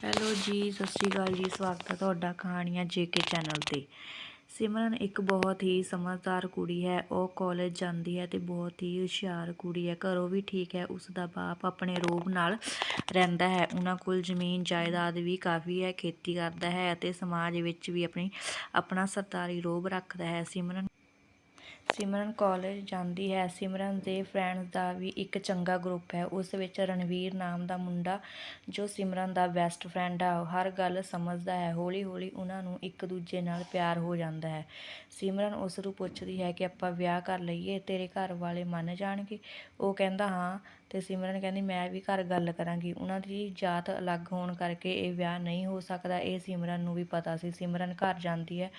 Hello ਜੀ, ਸਤਿ ਸ਼੍ਰੀ ਅਕਾਲ ਜੀ, ਸਵਾਗਤ ਹੈ ਤੁਹਾਡਾ ਕਹਾਣੀਆਂ ਜੇਕੇ ਚੈਨਲ ਤੇ। ਸਿਮਰਨ ਇੱਕ ਬਹੁਤ ਹੀ ਸਮਝਦਾਰ ਕੁੜੀ ਹੈ, ਉਹ ਕਾਲਜ ਜਾਂਦੀ ਹੈ ਤੇ ਬਹੁਤ ਹੀ ਹੁਸ਼ਿਆਰ ਕੁੜੀ ਹੈ, ਘਰੋਂ ਵੀ ਠੀਕ ਹੈ ਉਸ ਦਾ ਬਾਪ ਆਪਣੇ ਰੋਬ ਨਾਲ ਰਹਿੰਦਾ ਹੈ, ਉਹਨਾਂ ਕੋਲ ਜ਼ਮੀਨ, ਜਾਇਦਾਦ ਵੀ ਕਾਫੀ ਹੈ, ਖੇਤੀ ਕਰਦਾ ਹੈ ਅਤੇ ਸਮਾਜ ਵਿੱਚ ਵੀ ਆਪਣੀ, ਆਪਣਾ ਸਰਦਾਰੀ ਰੋਬ ਰੱਖਦਾ ਹੈ। ਸਿਮਰਨ ਸਿਮਰਨ ਕਾਲਜ ਜਾਂਦੀ ਹੈ। ਸਿਮਰਨ ਦੇ ਫਰੈਂਡਸ ਦਾ ਵੀ ਇੱਕ ਚੰਗਾ ਗਰੁੱਪ ਹੈ। ਉਸ ਵਿੱਚ ਰਣਵੀਰ ਨਾਮ ਦਾ ਮੁੰਡਾ, ਜੋ ਸਿਮਰਨ ਦਾ ਬੈਸਟ ਫਰੈਂਡ ਹੈ ਉਹ ਹਰ ਗੱਲ ਸਮਝਦਾ ਹੈ। ਹੌਲੀ ਹੌਲੀ ਉਹਨਾਂ ਨੂੰ ਇੱਕ ਦੂਜੇ ਨਾਲ ਪਿਆਰ ਹੋ ਜਾਂਦਾ ਹੈ। ਸਿਮਰਨ ਉਸ ਨੂੰ ਪੁੱਛਦੀ ਹੈ ਕਿ ਆਪਾਂ ਵਿਆਹ ਕਰ ਲਈਏ, ਤੇਰੇ ਘਰ ਵਾਲੇ ਮੰਨ ਜਾਣਗੇ? ਉਹ ਕਹਿੰਦਾ, ਹਾਂ। ਤੇ ਸਿਮਰਨ ਕਹਿੰਦੀ, ਮੈਂ ਵੀ ਘਰ ਗੱਲ ਕਰਾਂਗੀ। ਉਹਨਾਂ ਦੀ ਜਾਤ ਅਲੱਗ ਹੋਣ ਕਰਕੇ ਇਹ ਵਿਆਹ ਨਹੀਂ ਹੋ ਸਕਦਾ, ਇਹ ਸਿਮਰਨ ਨੂੰ ਵੀ ਪਤਾ ਸੀ। ਸਿਮਰਨ ਘਰ ਜਾਂਦੀ ਹੈ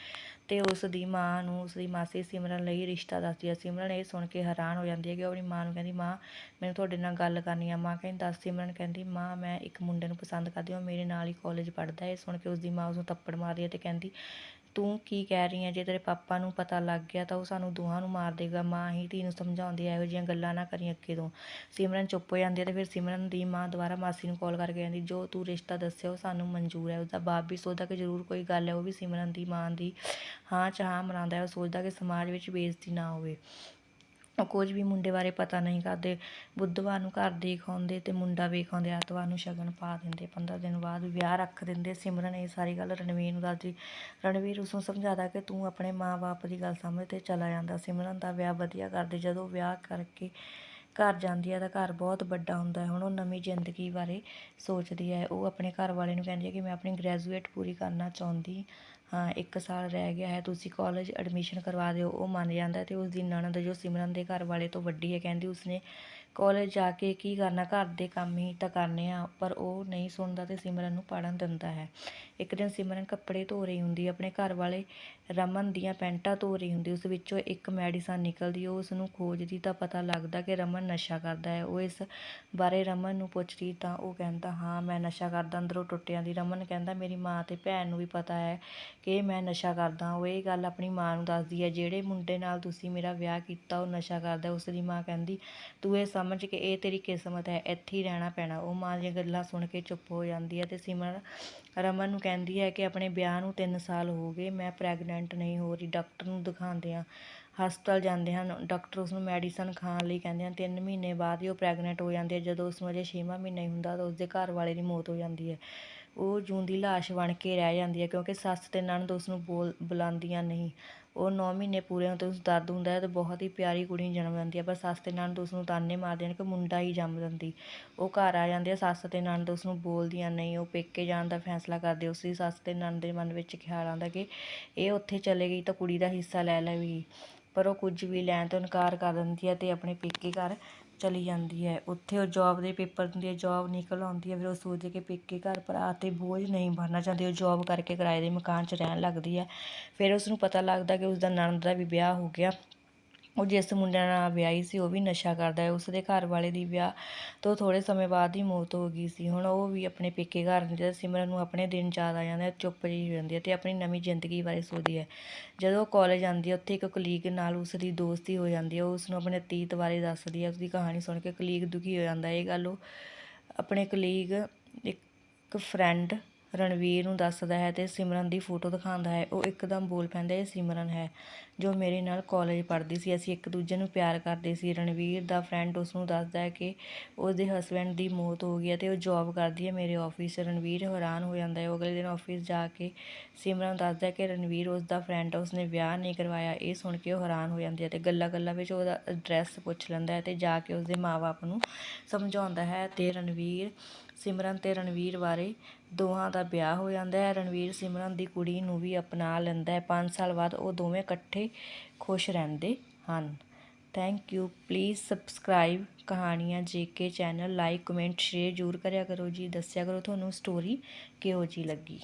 ਤੇ ਉਸ ਦੀ ਮਾਂ ਨੂੰ, ਉਸ ਦੀ ਮਾਸੀ ਸਿਮਰਨ ਲਈ ਰਿਸ਼ਤਾ ਦੱਸਦੀ ਹੈ। ਸਿਮਰਨ ਇਹ ਸੁਣ ਕੇ ਹੈਰਾਨ ਹੋ ਜਾਂਦੀ ਹੈ ਕਿ ਉਹ ਆਪਣੀ ਮਾਂ ਨੂੰ ਕਹਿੰਦੀ, ਮਾਂ, ਮੈਨੂੰ ਤੁਹਾਡੇ ਨਾਲ ਗੱਲ ਕਰਨੀ ਆ। ਮਾਂ ਕਹਿੰਦੀ, ਦੱਸ। ਸਿਮਰਨ ਕਹਿੰਦੀ, ਮਾਂ, ਮੈਂ ਇੱਕ ਮੁੰਡੇ ਨੂੰ ਪਸੰਦ ਕਰਦੀ ਹਾਂ, ਉਹ ਮੇਰੇ ਨਾਲ ਹੀ ਕਾਲਜ ਪੜ੍ਹਦਾ ਹੈ। ਇਹ ਸੁਣ ਕੇ ਉਸ ਦੀ ਮਾਂ ਉਸ ਨੂੰ ਥੱਪੜ ਮਾਰਦੀ ਹੈ ਤੇ ਕਹਿੰਦੀ ਤੂੰ ਕੀ ਕਹਿ ਰਹੀ ਹੈ ਜੇ ਤੇਰੇ ਪਾਪਾ ਨੂੰ ਪਤਾ ਲੱਗ ਗਿਆ ਤਾਂ ਉਹ ਸਾਨੂੰ ਦੋਹਾਂ ਨੂੰ ਮਾਰ ਦੇਗਾ। ਮਾਂ ਹੀ ਧੀ ਨੂੰ ਸਮਝਾਉਂਦੀ ਹੈ ਇਹੋ ਜਿਹੀਆਂ ਗੱਲਾਂ ਨਾ ਕਰੀ ਅੱਗੇ ਤੋਂ। ਸਿਮਰਨ ਚੁੱਪ ਹੋ ਜਾਂਦੀ ਹੈ ਤੇ ਫਿਰ ਸਿਮਰਨ ਦੀ ਮਾਂ ਦੁਬਾਰਾ ਮਾਸੀ ਨੂੰ ਕਾਲ ਕਰਕੇ ਕਹਿੰਦੀ, ਜੋ ਤੂੰ ਰਿਸ਼ਤਾ ਦੱਸਿਆ, ਉਹ ਸਾਨੂੰ ਮਨਜ਼ੂਰ ਹੈ ਉਸਦਾ ਬਾਪ ਵੀ ਸੋਚਦਾ ਕਿ ਜ਼ਰੂਰ ਕੋਈ ਗੱਲ ਹੈ ਉਹ ਵੀ ਸਿਮਰਨ ਦੀ ਮਾਂ ਦੀ ਹਾਂ ਚ ਹਾਂ ਮਨਾਉਂਦਾ ਹੈ। ਉਹ ਸੋਚਦਾ ਕਿ ਸਮਾਜ ਵਿੱਚ ਬੇਇੱਜ਼ਤੀ ਨਾ ਹੋਵੇ। ਉਹ ਕੁਝ ਵੀ ਮੁੰਡੇ ਬਾਰੇ ਪਤਾ ਨਹੀਂ ਕਰਦੇ। ਬੁੱਧਵਾਰ ਨੂੰ ਘਰ ਦੇ ਖਾਉਂਦੇ ਤੇ ਮੁੰਡਾ ਵੇਖਾਉਂਦੇ, ਐਤਵਾਰ ਨੂੰ ਸ਼ਗਨ ਪਾ ਦਿੰਦੇ 15 ਦਿਨ ਬਾਅਦ ਵਿਆਹ ਰੱਖ ਦਿੰਦੇ। ਸਿਮਰਨ ਇਹ ਸਾਰੀ ਗੱਲ ਰਣਵੀਰ ਨੂੰ ਦੱਸਦੀ। ਰਣਵੀਰ ਉਸ ਨੂੰ ਸਮਝਾਦਾ ਕਿ ਤੂੰ ਆਪਣੇ ਮਾਂ-ਬਾਪ ਦੀ ਗੱਲ ਸਮਝ ਤੇ ਚਲਾ ਜਾਂਦਾ। ਸਿਮਰਨ ਦਾ ਵਿਆਹ ਵਧੀਆ ਕਰਦੇ। ਜਦੋਂ ਵਿਆਹ ਕਰਕੇ ਘਰ ਜਾਂਦੀ ਹੈ ਤਾਂ ਘਰ ਬਹੁਤ ਵੱਡਾ ਹੁੰਦਾ ਹੈ। ਹੁਣ ਉਹ ਨਵੀਂ ਜ਼ਿੰਦਗੀ ਬਾਰੇ ਸੋਚਦੀ ਹੈ। ਉਹ ਆਪਣੇ ਘਰ ਵਾਲੇ ਨੂੰ ਕਹਿੰਦੀ ਹੈ ਕਿ ਮੈਂ ਆਪਣੀ ਗ੍ਰੈਜੂਏਟ ਪੂਰੀ ਕਰਨਾ ਚਾਹੁੰਦੀ ਇੱਕ ਸਾਲ ਰਹਿ ਗਿਆ ਹੈ, ਤੁਸੀਂ ਕਾਲਜ ਐਡਮਿਸ਼ਨ ਕਰਵਾ ਦਿਓ, ਉਹ ਮੰਨ ਜਾਂਦਾ ਅਤੇ ਉਸ ਦੀ ਨਣਦ ਜੋ ਸਿਮਰਨ ਦੇ ਘਰ ਵਾਲੇ ਤੋਂ ਵੱਡੀ ਹੈ, ਕਹਿੰਦੀ ਉਸਨੇ ਕਾਲਜ ਜਾ ਕੇ ਕੀ ਕਰਨਾ, ਘਰ ਦੇ ਕੰਮ ਹੀ ਤਾਂ ਕਰਨੇ ਆ, ਪਰ ਉਹ ਨਹੀਂ ਸੁਣਦਾ ਤੇ ਸਿਮਰਨ ਨੂੰ ਪੜਨ ਦਿੰਦਾ ਹੈ। ਇੱਕ ਦਿਨ ਸਿਮਰਨ ਕੱਪੜੇ ਧੋ ਰਹੀ ਹੁੰਦੀ ਆਪਣੇ ਘਰ ਵਾਲੇ ਰਮਨ ਦੀਆਂ ਪੈਂਟਾਂ ਧੋ ਰਹੀ ਹੁੰਦੀ, ਉਸ ਵਿੱਚੋਂ ਇੱਕ ਮੈਡੀਸਨ ਨਿਕਲਦੀ, ਉਹ ਉਸ ਨੂੰ ਖੋਜਦੀ ਤਾਂ ਪਤਾ ਲੱਗਦਾ ਕਿ ਰਮਨ ਨਸ਼ਾ ਕਰਦਾ ਹੈ। ਉਹ ਇਸ ਬਾਰੇ ਰਮਨ ਨੂੰ ਪੁੱਛਦੀ ਤਾਂ ਉਹ ਕਹਿੰਦਾ, ਹਾਂ, ਮੈਂ ਨਸ਼ਾ ਕਰਦਾ, ਅੰਦਰੋਂ ਟੁੱਟਿਆਂ ਦੀ। ਰਮਨ ਕਹਿੰਦਾ, ਮੇਰੀ ਮਾਂ ਤੇ ਭੈਣ ਨੂੰ ਵੀ ਪਤਾ ਹੈ ਕਿ ਮੈਂ ਨਸ਼ਾ ਕਰਦਾ ਉਹ ਇਹ ਗੱਲ ਆਪਣੀ ਮਾਂ ਨੂੰ ਦੱਸਦੀ ਹੈ, ਜਿਹੜੇ ਮੁੰਡੇ ਨਾਲ ਤੁਸੀਂ ਮੇਰਾ ਵਿਆਹ ਕੀਤਾ, ਉਹ ਨਸ਼ਾ ਕਰਦਾ ਉਸ ਦੀ ਮਾਂ ਕਹਿੰਦੀ, ਤੂੰ ਇਹ ਸਮਝ ਕੇ ਇਹ ਤੇਰੀ ਕਿਸਮਤ ਹੈ, ਇੱਥੇ ਹੀ ਰਹਿਣਾ ਪੈਣਾ। ਉਹ ਮਾਂ ਦੀਆਂ ਗੱਲਾਂ ਸੁਣ ਕੇ ਚੁੱਪ ਹੋ ਜਾਂਦੀ ਹੈ ਤੇ ਸਿਮਰਨ, ਰਮਨ ਨੂੰ ਕਹਿੰਦੀ ਹੈ ਕਿ ਆਪਣੇ ਵਿਆਹ ਨੂੰ 3 ਸਾਲ ਹੋ ਗਏ, ਮੈਂ ਪ੍ਰੈਗਨੈਂਟ ਨਹੀਂ ਹੋ ਰਹੀ ਡਾਕਟਰ ਨੂੰ ਦਿਖਾਉਂਦੇ ਆ ਹਸਪਤਾਲ ਜਾਂਦੇ ਹਨ ਡਾਕਟਰ ਉਸ ਨੂੰ ਮੈਡੀਸਨ ਖਾਣ ਲਈ ਕਹਿੰਦੇ ਹਨ। 3 ਮਹੀਨੇ ਬਾਅਦ ਹੀ ਉਹ ਪ੍ਰੈਗਨੈਂਟ ਹੋ ਜਾਂਦੀ ਹੈ। ਜਦੋਂ ਉਸ ਨੂੰ ਅਜੇ 6ਵਾਂ ਮਹੀਨਾ ਹੀ ਹੁੰਦਾ, ਤਾਂ ਉਸਦੇ ਘਰ ਵਾਲੇ ਦੀ ਮੌਤ ਹੋ ਜਾਂਦੀ ਹੈ। ਉਹ ਜੂਨ ਦੀ ਲਾਸ਼ ਬਣ ਕੇ ਰਹਿ ਜਾਂਦੀ ਹੈ ਕਿਉਂਕਿ ਸੱਸ ਤੇ ਨਣਦ ਉਸ ਨੂੰ ਬੋਲ ਬੁਲਾਉਂਦੀਆਂ ਨਹੀਂ। ਉਹ 9 ਮਹੀਨੇ ਪੂਰੇ ਹੋਣ ਤੇ ਉਸ ਦਰਦ ਹੁੰਦਾ ਹੈ ਤੇ ਬਹੁਤ ਹੀ ਪਿਆਰੀ ਕੁੜੀ ਨੂੰ ਜਨਮ ਦਿੰਦੀ ਹੈ, ਪਰ ਸੱਸ ਤੇ ਨਣਦ ਉਸ ਨੂੰ ਤਾਨੇ ਮਾਰਦੇ ਹਨ ਕਿ ਮੁੰਡਾ ਹੀ ਜੰਮ ਦਿੰਦੀ ਉਹ ਘਰ ਆ ਜਾਂਦੇ ਆ ਸੱਸ ਤੇ ਨਣਦ ਉਸ ਨੂੰ ਬੋਲਦੀਆਂ ਨਹੀਂ। ਉਹ ਪੇਕੇ ਜਾਣ ਦਾ ਫੈਸਲਾ ਕਰਦੇ। ਉਸ ਦੀ ਸੱਸ ਤੇ ਨਣਦ ਦੇ ਮਨ ਵਿੱਚ ਖਿਆਲ ਆਉਂਦਾ ਕਿ ਇਹ ਉੱਥੇ ਚਲੇ ਗਈ ਤਾਂ ਕੁੜੀ ਦਾ ਹਿੱਸਾ ਲੈ ਲਵੇਗੀ। ਪਰ ਉਹ ਕੁਝ ਵੀ ਲੈਣ ਤੋਂ ਇਨਕਾਰ ਕਰ ਦਿੰਦੀ ਹੈ ਤੇ ਆਪਣੇ ਪੇਕੇ ਘਰ ਚਲੀ ਜਾਂਦੀ ਹੈ। ਉੱਥੇ ਉਹ ਜੋਬ ਦੇ ਪੇਪਰ ਦਿੰਦੀ ਹੈ ਜੋਬ ਨਿਕਲ ਆਉਂਦੀ ਹੈ, ਫਿਰ ਉਹ ਸੋਚਦੀ ਕਿ ਪੇਕੇ ਘਰ ਭਰਾ 'ਤੇ ਬੋਝ ਨਹੀਂ ਬਣਨਾ ਚਾਹੁੰਦੀ। ਉਹ ਜੋਬ ਕਰਕੇ ਕਿਰਾਏ ਦੇ ਮਕਾਨ 'ਚ ਰਹਿਣ ਲੱਗਦੀ ਹੈ। ਫਿਰ ਉਸ ਨੂੰ ਪਤਾ ਲੱਗਦਾ ਕਿ ਉਸ ਦਾ ਨਣਦ ਦਾ ਵੀ ਵਿਆਹ ਹੋ ਗਿਆ। ਉਹ ਜਿਸ ਮੁੰਡੇ ਨਾਲ ਵਿਆਹੀ ਸੀ, ਉਹ ਵੀ ਨਸ਼ਾ ਕਰਦਾ ਹੈ। ਉਸ ਦੇ ਘਰ ਵਾਲੇ ਦੀ ਵਿਆਹ ਤੋਂ ਥੋੜ੍ਹੇ ਸਮੇਂ ਬਾਅਦ ਹੀ ਮੌਤ ਹੋ ਗਈ ਸੀ। ਹੁਣ ਉਹ ਵੀ ਆਪਣੇ ਪੇਕੇ ਘਰ ਨਹੀਂ ਜਾਂਦਾ ਸਿਮਰਨ ਨੂੰ ਆਪਣੇ ਦਿਨ ਯਾਦ ਆ ਜਾਂਦੇ ਚੁੱਪ ਜਿਹੀ ਹੋ ਜਾਂਦੀ ਹੈ ਅਤੇ ਆਪਣੀ ਨਵੀਂ ਜ਼ਿੰਦਗੀ ਬਾਰੇ ਸੋਚਦੀ ਹੈ। ਜਦੋਂ ਉਹ ਕਾਲਜ ਆਉਂਦੀ ਹੈ, ਉੱਥੇ ਇੱਕ ਕਲੀਗ ਨਾਲ ਉਸ ਦੀ ਦੋਸਤੀ ਹੋ ਜਾਂਦੀ ਹੈ। ਉਹ ਉਸ ਨੂੰ ਆਪਣੇ ਅਤੀਤ ਬਾਰੇ ਦੱਸਦੀ ਹੈ। ਉਸ ਦੀ ਕਹਾਣੀ ਸੁਣ ਕੇ ਕਲੀਗ ਦੁਖੀ ਹੋ ਜਾਂਦਾ ਇਹ ਗੱਲ ਉਹ ਆਪਣੇ ਕਲੀਗ ਇੱਕ ਫਰੈਂਡ ਰਣਵੀਰ ਨੂੰ ਦੱਸਦਾ ਹੈ ਤੇ ਸਿਮਰਨ ਦੀ ਫੋਟੋ ਦਿਖਾਉਂਦਾ ਹੈ। ਉਹ ਇੱਕਦਮ ਬੋਲ ਪੈਂਦਾ, ਇਹ ਸਿਮਰਨ ਹੈ ਜੋ ਮੇਰੇ ਨਾਲ ਕਾਲਜ ਪੜ੍ਹਦੀ ਸੀ। ਅਸੀਂ ਇੱਕ ਦੂਜੇ ਨੂੰ ਪਿਆਰ ਕਰਦੇ ਸੀ। ਰਣਵੀਰ ਦਾ ਫਰੈਂਡ ਉਸ ਨੂੰ ਦੱਸਦਾ ਹੈ ਕਿ ਉਸਦੇ ਹਸਬੈਂਡ ਦੀ ਮੌਤ ਹੋ ਗਈ ਹੈ ਤੇ ਉਹ ਜੌਬ ਕਰਦੀ ਹੈ ਮੇਰੇ ਆਫਿਸ ਰਣਵੀਰ ਹੈਰਾਨ ਹੋ ਜਾਂਦਾ ਹੈ। ਉਹ ਅਗਲੇ ਦਿਨ ਆਫਿਸ ਜਾ ਕੇ ਸਿਮਰਨ ਦੱਸਦਾ ਹੈ ਕਿ ਰਣਵੀਰ ਉਸ ਦਾ ਫਰੈਂਡ ਉਸਨੇ ਵਿਆਹ ਨਹੀਂ ਕਰਵਾਇਆ। ਇਹ ਸੁਣ ਕੇ ਉਹ ਹੈਰਾਨ ਹੋ ਜਾਂਦੀ ਹੈ ਤੇ ਗੱਲਾਂ ਗੱਲਾਂ ਵਿੱਚ ਉਹਦਾ ਐਡਰੈਸ ਪੁੱਛ ਲੈਂਦਾ ਹੈ ਤੇ ਜਾ ਕੇ ਉਸਦੇ ਮਾਪੇ ਨੂੰ ਸਮਝਾਉਂਦਾ ਹੈ। ਤੇ ਰਣਵੀਰ ਸਿਮਰਨ ਤੇ ਰਣਵੀਰ ਬਾਰੇ ਦੋਹਾਂ ਦਾ ਵਿਆਹ ਹੋ ਜਾਂਦਾ ਹੈ। ਰਣਵੀਰ ਸਿਮਰਨ ਦੀ ਕੁੜੀ ਨੂੰ ਵੀ ਅਪਣਾ ਲੈਂਦਾ ਹੈ। 5 ਸਾਲ ਬਾਅਦ ਉਹ ਦੋਵੇਂ ਇਕੱਠੇ ਖੁਸ਼ ਰਹਿੰਦੇ ਹਨ। ਥੈਂਕ ਯੂ ਪਲੀਜ਼ ਸਬਸਕ੍ਰਾਈਬ ਕਹਾਣੀਆਂ JK channel like comment share ਜ਼ਰੂਰ ਕਰਿਆ ਕਰੋ ਜੀ। ਦੱਸਿਆ ਕਰੋ ਤੁਹਾਨੂੰ ਸਟੋਰੀ ਕਿਹੋ ਜੀ ਲੱਗੀ।